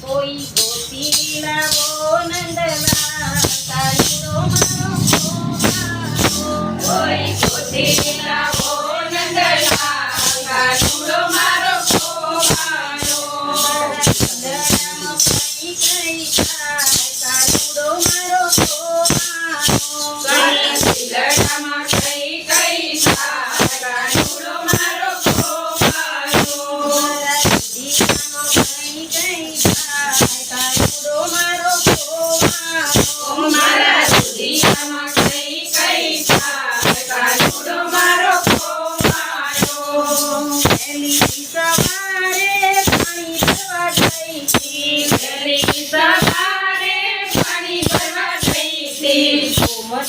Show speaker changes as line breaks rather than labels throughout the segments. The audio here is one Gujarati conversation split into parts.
કોઈ ગોતી લાવો નંદલા તારી રો મારો
કોઈ ગોતી લાવો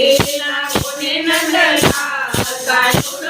ఏలా కొనెనందలా కాలుడు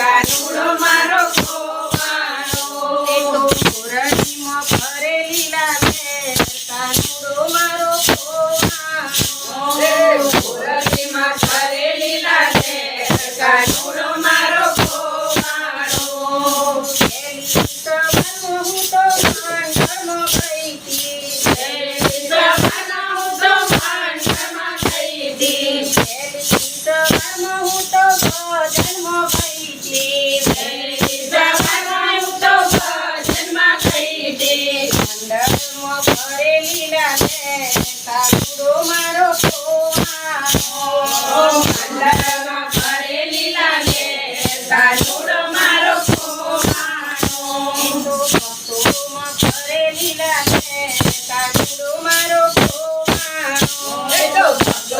કાનુડો મારો કોવાણો
એ તો ભરેલી
Go.